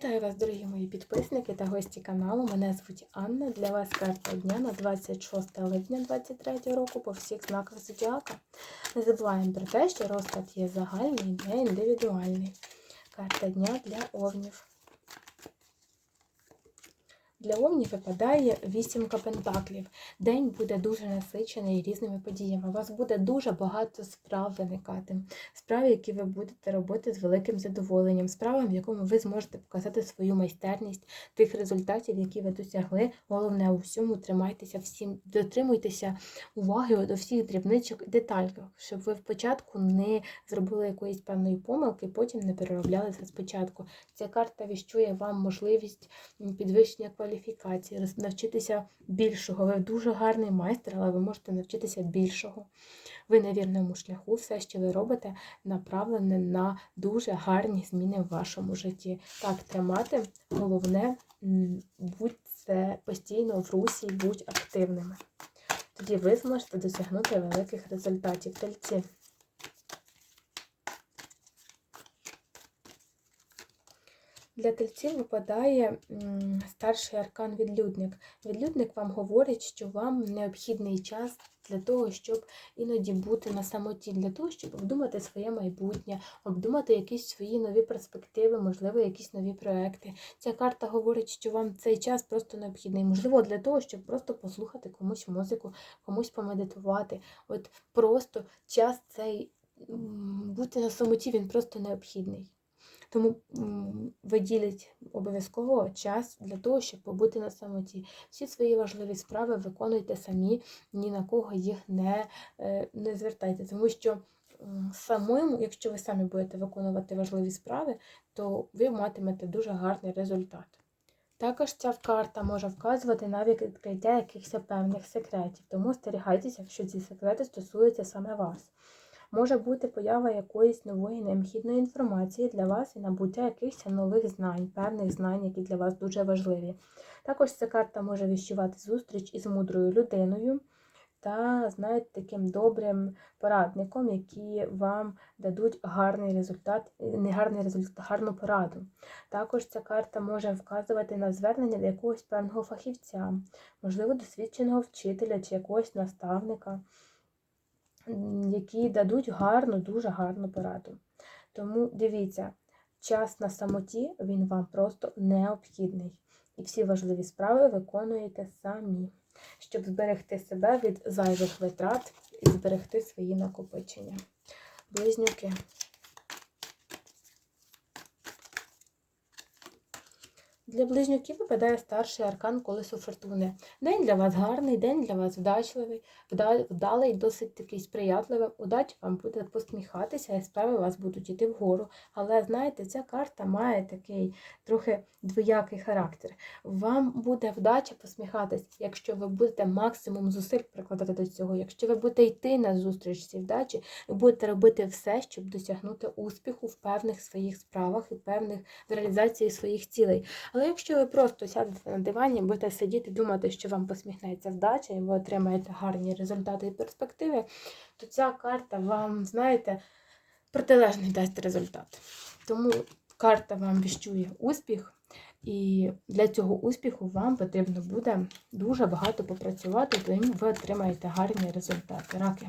Вітаю вас, дорогі мої підписники та гості каналу. Мене звуть Анна. Для вас карта дня на 26 липня 2023 року по всіх знаках зодіака. Не забуваємо про те, що розклад є загальний, не індивідуальний. Карта дня для овнів. Для овнів випадає вісімка пентаклів. День буде дуже насичений різними подіями. У вас буде дуже багато справ виникати. Справ, які ви будете робити з великим задоволенням, справам, в якому ви зможете показати свою майстерність тих результатів, які ви досягли. Головне у всьому тримайтеся всім, дотримуйтеся уваги до всіх дрібничок і детальках, щоб ви спочатку не зробили якоїсь певної помилки, потім не переробляли це спочатку. Ця карта віщує вам можливість підвищення кваліфікації кваліфікації, навчитися більшого. Ви дуже гарний майстер, але ви можете навчитися більшого. Ви на вірному шляху, все, що ви робите, направлене на дуже гарні зміни в вашому житті. Так, тримати, головне, будьте постійно в русі, будь активними. Тоді ви зможете досягнути великих результатів. Тельці. Для тельців випадає старший аркан відлюдник. Відлюдник вам говорить, що вам необхідний час для того, щоб іноді бути на самоті, для того, щоб обдумати своє майбутнє, обдумати якісь свої нові перспективи, можливо, якісь нові проекти. Ця карта говорить, що вам цей час просто необхідний. Можливо, для того, щоб просто послухати комусь музику, комусь помедитувати. От просто час цей бути на самоті, він просто необхідний. Тому виділіть обов'язково час для того, щоб побути на самоті. Всі свої важливі справи виконуйте самі, ні на кого їх не, е, не звертайте. Тому що самому, якщо ви самі будете виконувати важливі справи, то ви матимете дуже гарний результат. Також ця карта може вказувати навіть відкриття якихось певних секретів, тому стерігайтеся, якщо ці секрети стосуються саме вас може бути поява якоїсь нової необхідної інформації для вас і набуття якихось нових знань, певних знань, які для вас дуже важливі. Також ця карта може віщувати зустріч із мудрою людиною. Та, знаєте, таким добрим порадником, які вам дадуть гарний результат, не гарний результат, гарну пораду. Також ця карта може вказувати на звернення до якогось певного фахівця, можливо, досвідченого вчителя чи якогось наставника які дадуть гарну, дуже гарну пораду. Тому дивіться, час на самоті він вам просто необхідний. І всі важливі справи виконуєте самі, щоб зберегти себе від зайвих витрат і зберегти свої накопичення. Близнюки. Для близнюків випадає старший аркан колесо фортуни. День для вас гарний, день для вас вдачливий, вдалий, досить такий сприятливий. Удача вам буде посміхатися, і справи у вас будуть йти вгору. Але знаєте, ця карта має такий трохи двоякий характер. Вам буде вдача посміхатись, якщо ви будете максимум зусиль прикладати до цього. Якщо ви будете йти на зустріч цій вдачі, ви будете робити все, щоб досягнути успіху в певних своїх справах і певних в реалізації своїх цілей. Але якщо ви просто сядете на дивані, будете сидіти, думати, що вам посміхнеться вдача, і ви отримаєте гарні результати і перспективи, то ця карта вам, знаєте, протилежний дасть результат. Тому карта вам віщує успіх, і для цього успіху вам потрібно буде дуже багато попрацювати, тому ви отримаєте гарні результати. Раки.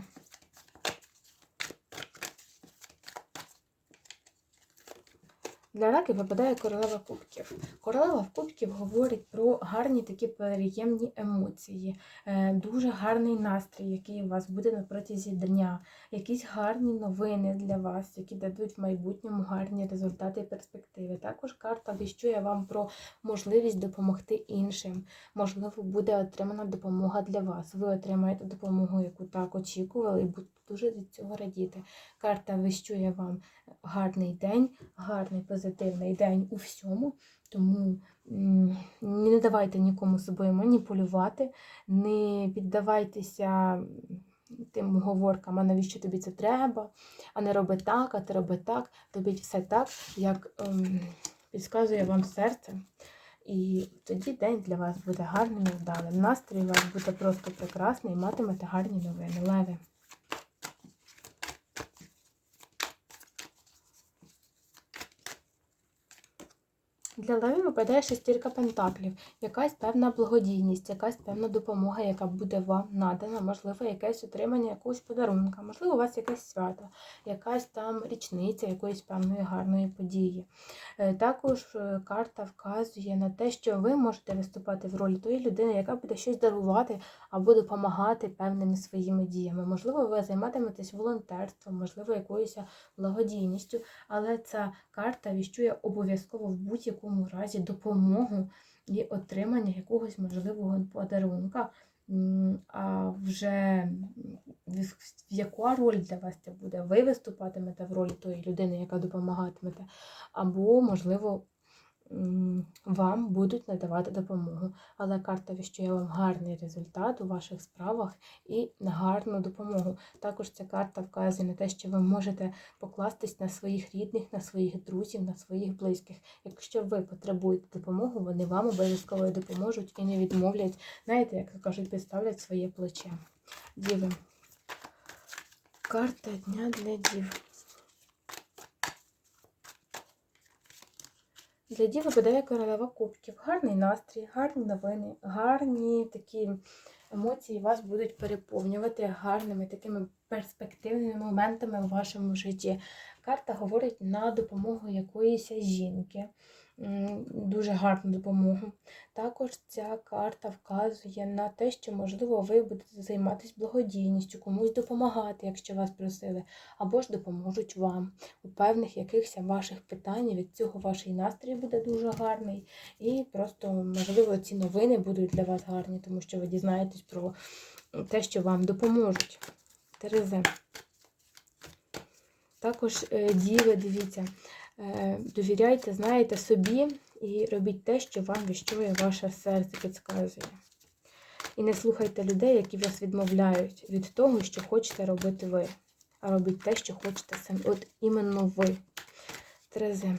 Для раків випадає королева кубків. Королева кубків говорить про гарні такі приємні емоції, е, дуже гарний настрій, який у вас буде на протязі дня, якісь гарні новини для вас, які дадуть в майбутньому гарні результати і перспективи. Також карта віщує вам про можливість допомогти іншим. Можливо, буде отримана допомога для вас. Ви отримаєте допомогу, яку так очікували, і будете дуже від цього радіти. Карта вищує вам гарний день, гарний позитивний день у всьому, тому не давайте нікому собою маніпулювати, не піддавайтеся тим говоркам, а навіщо тобі це треба, а не роби так, а ти роби так, робіть все так, як ем, підказує вам серце. І тоді день для вас буде гарним і вдалим. Настрій у вас буде просто прекрасний і матимете гарні новини. Леви. Для леві випадає шестірка пентаклів, якась певна благодійність, якась певна допомога, яка буде вам надана, можливо, якесь отримання якогось подарунка, можливо, у вас якесь свято, якась там річниця якоїсь певної гарної події. Е, Також е, карта вказує на те, що ви можете виступати в ролі тої людини, яка буде щось дарувати або допомагати певними своїми діями. Можливо, ви займатиметесь волонтерством, можливо, якоюсь благодійністю, але ця карта віщує обов'язково в будь-якому разі допомогу і отримання якогось можливого подарунка. А вже яка роль для вас це буде? Ви виступатимете в ролі тої людини, яка допомагатимете, або, можливо, вам будуть надавати допомогу. Але карта віщує вам гарний результат у ваших справах і гарну допомогу. Також ця карта вказує на те, що ви можете покластись на своїх рідних, на своїх друзів, на своїх близьких. Якщо ви потребуєте допомогу, вони вам обов'язково допоможуть і не відмовлять, знаєте, як кажуть, підставлять своє плече. Діви. Карта дня для дів. Для дів випадає королева кубків. Гарний настрій, гарні новини, гарні такі емоції вас будуть переповнювати гарними такими перспективними моментами в вашому житті. Карта говорить на допомогу якоїсь жінки. Дуже гарну допомогу. Також ця карта вказує на те, що, можливо, ви будете займатися благодійністю, комусь допомагати, якщо вас просили, або ж допоможуть вам у певних якихось ваших питаннях. Від цього ваш настрій буде дуже гарний. І просто, можливо, ці новини будуть для вас гарні, тому що ви дізнаєтесь про те, що вам допоможуть. Терези. Також е, діви, дивіться, довіряйте, знаєте собі і робіть те, що вам віщує ваше серце підказує. І не слухайте людей, які вас відмовляють від того, що хочете робити ви. А робіть те, що хочете самі. От іменно ви. Терези.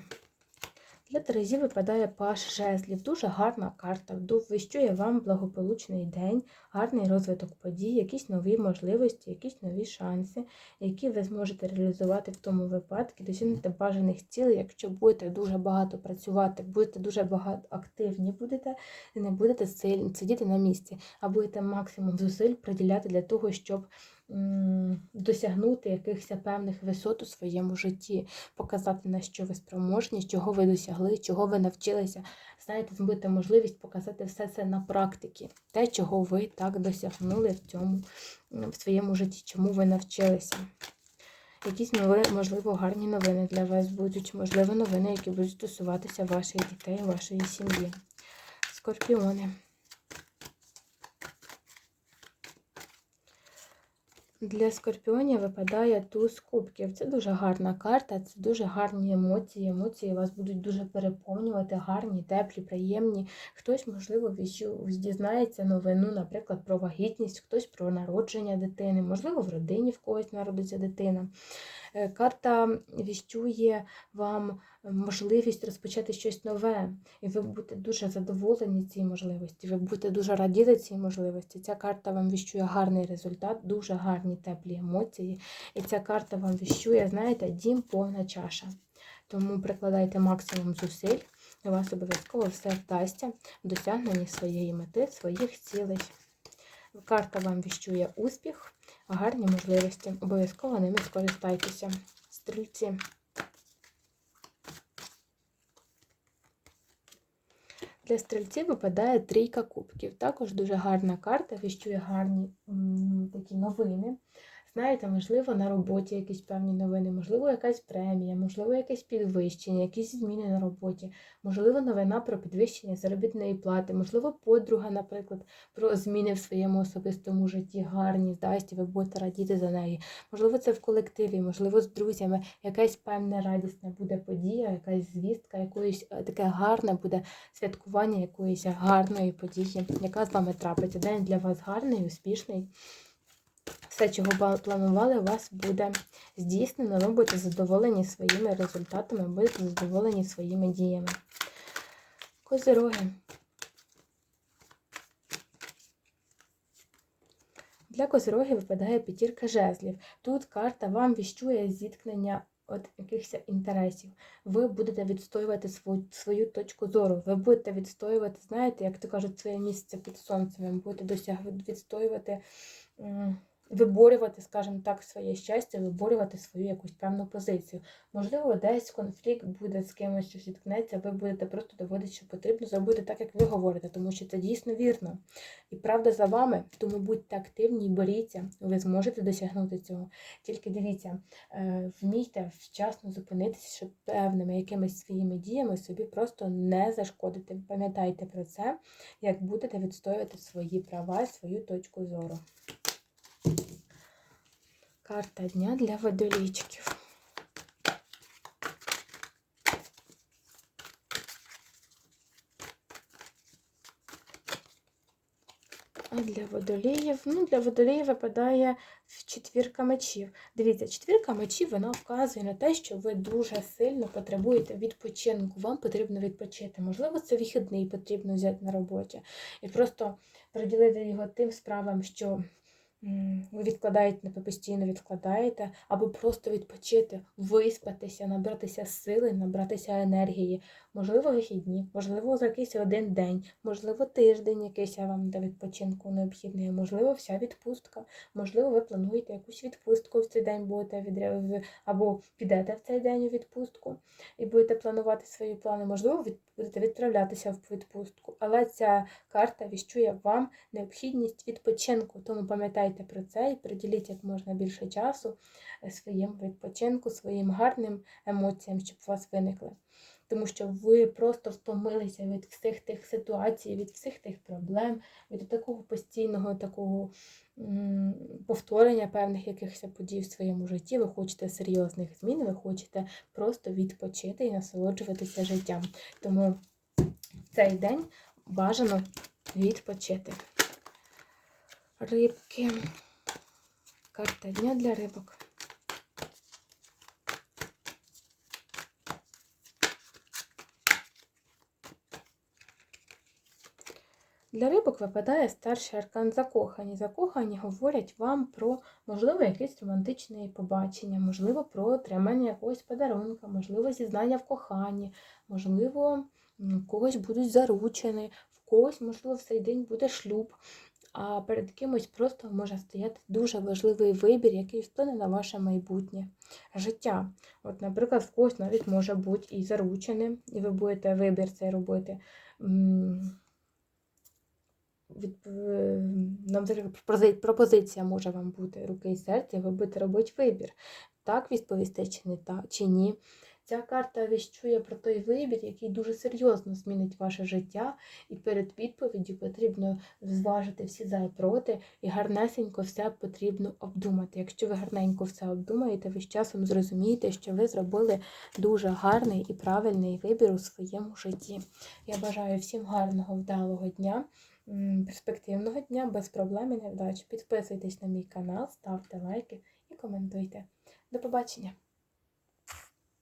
Для Терезі випадає паш жезлів. Дуже гарна карта. Вищує вам благополучний день, гарний розвиток подій, якісь нові можливості, якісь нові шанси, які ви зможете реалізувати в тому випадку, досягнути бажаних цілей, якщо будете дуже багато працювати, будете дуже багато активні будете не будете сидіти на місці, а будете максимум зусиль приділяти для того, щоб досягнути якихось певних висот у своєму житті, показати, на що ви спроможні, чого ви досягли, чого ви навчилися. Знаєте, зробити можливість показати все це на практиці, те, чого ви так досягнули в цьому в своєму житті, чому ви навчилися. Якісь нові, можливо, гарні новини для вас будуть, можливо, новини, які будуть стосуватися ваших дітей, вашої сім'ї. Скорпіони. Для скорпіонів випадає туз кубків. Це дуже гарна карта, це дуже гарні емоції. Емоції вас будуть дуже переповнювати, гарні, теплі, приємні. Хтось, можливо, дізнається новину, наприклад, про вагітність, хтось про народження дитини, можливо, в родині в когось народиться дитина. Е, Карта віщує вам можливість розпочати щось нове, і ви будете дуже задоволені цій можливості, ви будете дуже радіти цій можливості. Ця карта вам віщує гарний результат, дуже гарні теплі емоції. І ця карта вам віщує, знаєте, дім повна чаша. Тому прикладайте максимум зусиль, і у вас обов'язково все вдасться в досягненні своєї мети, своїх цілей. Карта вам віщує успіх, гарні можливості. Обов'язково ними скористайтеся. Стрільці. Для стрільців випадає трійка кубків. Також дуже гарна карта, віщує гарні м, такі новини. Знаєте, можливо, на роботі якісь певні новини, можливо, якась премія, можливо, якесь підвищення, якісь зміни на роботі, можливо, новина про підвищення заробітної плати, можливо, подруга, наприклад, про зміни в своєму особистому житті гарні, здасть, ви будете радіти за неї. Можливо, це в колективі, можливо, з друзями, якась певна радісна буде подія, якась звістка, якоїсь е, таке гарне буде святкування якоїсь гарної події, яка з вами трапиться. День для вас гарний, успішний. Все, чого планували, у вас буде здійснено. Ви будете задоволені своїми результатами, будете задоволені своїми діями. Козироги. Для козирогів випадає п'ятірка жезлів. Тут карта вам віщує зіткнення от якихось інтересів. Ви будете відстоювати свою, свою точку зору. Ви будете відстоювати, знаєте, як то кажуть, своє місце під сонцем. Ви будете досягати відстоювати. Виборювати, скажімо так, своє щастя, виборювати свою якусь певну позицію. Можливо, десь конфлікт буде з кимось, що зіткнеться, ви будете просто доводити, що потрібно зробити так, як ви говорите, тому що це дійсно вірно. І правда за вами, тому будьте активні боріться, ви зможете досягнути цього. Тільки дивіться, е, вмійте вчасно зупинитися, щоб певними якимись своїми діями собі просто не зашкодити. Пам'ятайте про це, як будете відстоювати свої права, свою точку зору. Карта дня для водолічків. А для водоліїв, ну, для водоліїв випадає четвірка мечів. Дивіться, четвірка мечів вона вказує на те, що ви дуже сильно потребуєте відпочинку. Вам потрібно відпочити. Можливо, це вихідний потрібно взяти на роботі. І просто приділити його тим справам, що ви відкладаєте, ви постійно відкладаєте, або просто відпочити, виспатися, набратися сили, набратися енергії. Можливо, вихідні, можливо, за якийсь один день, можливо, тиждень якийсь вам до відпочинку необхідний, можливо, вся відпустка, можливо, ви плануєте якусь відпустку в цей день будете відря- або підете в цей день у відпустку і будете планувати свої плани. Можливо, від- будете відправлятися в відпустку. Але ця карта віщує вам необхідність відпочинку. Тому пам'ятайте про це і приділіть як можна більше часу е, своїм відпочинку, своїм гарним емоціям, щоб у вас виникли тому що ви просто втомилися від всіх тих ситуацій, від всіх тих проблем, від такого постійного такого повторення певних якихось подій в своєму житті. Ви хочете серйозних змін, ви хочете просто відпочити і насолоджуватися життям. Тому в цей день бажано відпочити. Рибки. Карта дня для рибок. Для рибок випадає старший аркан закохані. Закохані говорять вам про, можливо, якесь романтичне побачення, можливо, про отримання якогось подарунка, можливо, зізнання в коханні, можливо, в когось будуть заручені, в когось, можливо, в цей день буде шлюб. А перед кимось просто може стояти дуже важливий вибір, який вплине на ваше майбутнє життя. От, наприклад, в когось навіть може бути і заручений, і ви будете вибір цей робити. Е, нам пропозиція може вам бути руки і серця, і ви будете робити вибір. Так відповісти чи не так, чи ні. Ця карта віщує про той вибір, який дуже серйозно змінить ваше життя, і перед відповіддю потрібно зважити всі за і проти, і гарнесенько все потрібно обдумати. Якщо ви гарненько все обдумаєте, ви з часом зрозумієте, що ви зробили дуже гарний і правильний вибір у своєму житті. Я бажаю всім гарного, вдалого дня перспективного дня, без проблем і невдач. Підписуйтесь на мій канал, ставте лайки і коментуйте. До побачення!